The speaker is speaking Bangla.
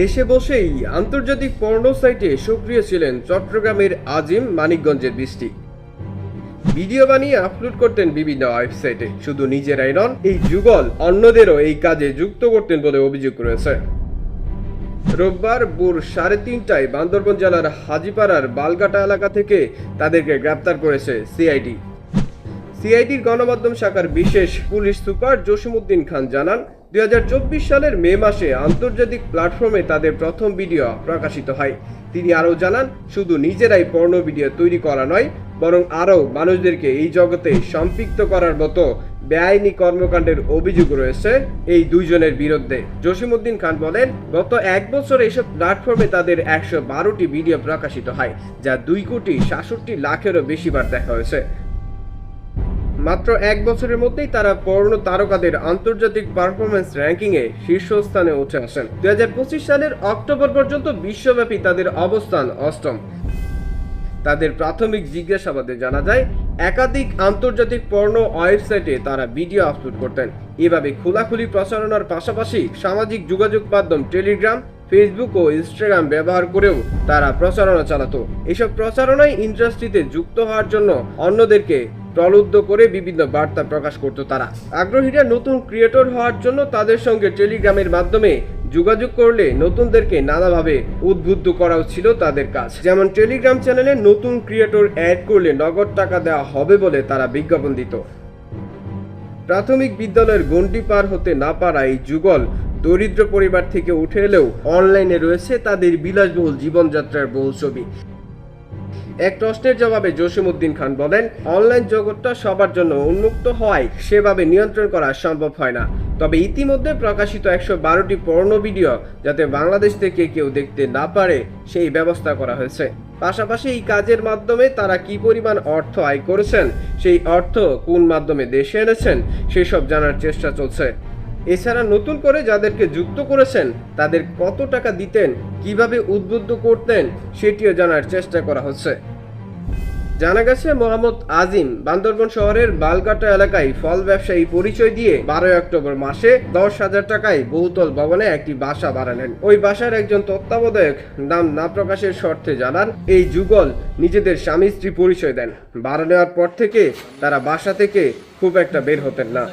দেশে বসেই আন্তর্জাতিক পর্নো সাইটে সক্রিয় ছিলেন চট্টগ্রামের আজিম মানিকগঞ্জের বৃষ্টি। ভিডিও বানিয়ে আপলোড করতেন বিভিন্ন ওয়েবসাইটে। শুধু নিজেরাই নন, এই যুগল অন্যদেরও এই কাজে যুক্ত করতেন বলে অভিযোগ রয়েছে। রোববার ভোর সাড়ে তিনটায় বান্দরবন জেলার হাজিপাড়ার বালগাটা এলাকা থেকে তাদেরকে গ্রেপ্তার করেছে সিআইডি। সিআইডির গণমাধ্যম শাখার বিশেষ পুলিশ সুপার জসিমউদ্দিন খান জানান দু হাজার চব্বিশ সালের মে মাসে আন্তর্জাতিক প্ল্যাটফর্মে তাদের প্রথম ভিডিও প্রকাশিত হয়। তিনি আরও জানান, শুধু নিজেরাই পর্ণ ভিডিও তৈরি করা নয়, বরং আরও মানুষদেরকে এই জগতে সম্পৃক্ত করার মতো বেআইনি কর্মকাণ্ডের অভিযোগ রয়েছে এই দুইজনের বিরুদ্ধে। জসিমউদ্দিন খান বলেন, গত এক বছর এসব প্ল্যাটফর্মে তাদের একশো বারোটি ভিডিও প্রকাশিত হয়, যা দুই কোটি সাতষট্টি লাখেরও বেশিবার দেখা হয়েছে। মাত্র এক বছরের মধ্যেই তারা পর্ণ তারকাদের আন্তর্জাতিক পারফরমেন্স র্যাঙ্কিংয়ে শীর্ষস্থানে উঠে আসেন। দু হাজার পঁচিশ সালের অক্টোবর পর্যন্ত বিশ্বব্যাপী তাদের অবস্থান অষ্টম। তাদের প্রাথমিক জিজ্ঞাসাবাদে জানা যায়, একাধিক আন্তর্জাতিক পর্ণ ওয়েবসাইটে তারা ভিডিও আপলোড করতেন। এভাবে খোলাখুলি প্রচারণার পাশাপাশি সামাজিক যোগাযোগ মাধ্যম টেলিগ্রাম ফেসবুক ও ইনস্টাগ্রাম ব্যবহার করেও তারা প্রচারণা চালাতো। এসব প্রচারণায় ইন্ডাস্ট্রিতে যুক্ত হওয়ার জন্য অন্যদেরকে প্রলুব্ধ করে বিভিন্ন বার্তা প্রকাশ করত তারা। আগ্রহীরা নতুন ক্রিয়েটর হওয়ার জন্য তাদের সঙ্গে টেলিগ্রামের মাধ্যমে যোগাযোগ করলে নতুনদেরকে নানাভাবে উদ্বুদ্ধ করাও ছিল তাদের কাজ। যেমন টেলিগ্রাম চ্যানেলে নতুন ক্রিয়েটর অ্যাড করলে নগদ টাকা দেওয়া হবে বলে তারা বিজ্ঞাপন দিত। প্রাথমিক বিদ্যালয়ের গণ্ডি পার হতে না পারা এই যুগল দরিদ্র পরিবার থেকে উঠে এলেও অনলাইনে রয়েছে তাদের বিলাসবহুল জীবনযাত্রার বহু ছবি। এক প্রশ্নের জবাবে জসিমউদ্দিন খান বলেন, অনলাইন জগৎটা সবার জন্য উন্মুক্ত হওয়ায় সেভাবে নিয়ন্ত্রণ করা সম্ভব হয় না। তবে ইতিমধ্যে প্রকাশিত একশো বারোটি পর্ণ ভিডিও যাতে বাংলাদেশ থেকে কেউ দেখতে না পারে, সেই ব্যবস্থা করা হয়েছে। পাশাপাশি এই কাজের মাধ্যমে তারা কি পরিমাণ অর্থ আয় করেছেন, সেই অর্থ কোন মাধ্যমে দেশে এনেছেন, সেসব জানার চেষ্টা চলছে। এছাড়া নতুন করে যাদেরকে যুক্ত করেছেন, তাদের কত টাকা দিতেন, কীভাবে উদ্বুদ্ধ করতেন, সেটিও জানার চেষ্টা করা হচ্ছে। জানা গেছে, মোহাম্মদ আজিম বান্দরবন শহরের বালকাটা এলাকায় ফল ব্যবসায়ী পরিচয় দিয়ে বারোই অক্টোবর মাসে দশ হাজার টাকায় বহুতল ভবনে একটি বাসা বাড়ালেন ওই বাসার একজন তত্ত্বাবধায়ক নাম না প্রকাশের শর্তে জানান, এই যুগল নিজেদের স্বামী স্ত্রী পরিচয় দেন। বাড়া নেওয়ার পর থেকে তারা বাসা থেকে খুব একটা বের হতেন না।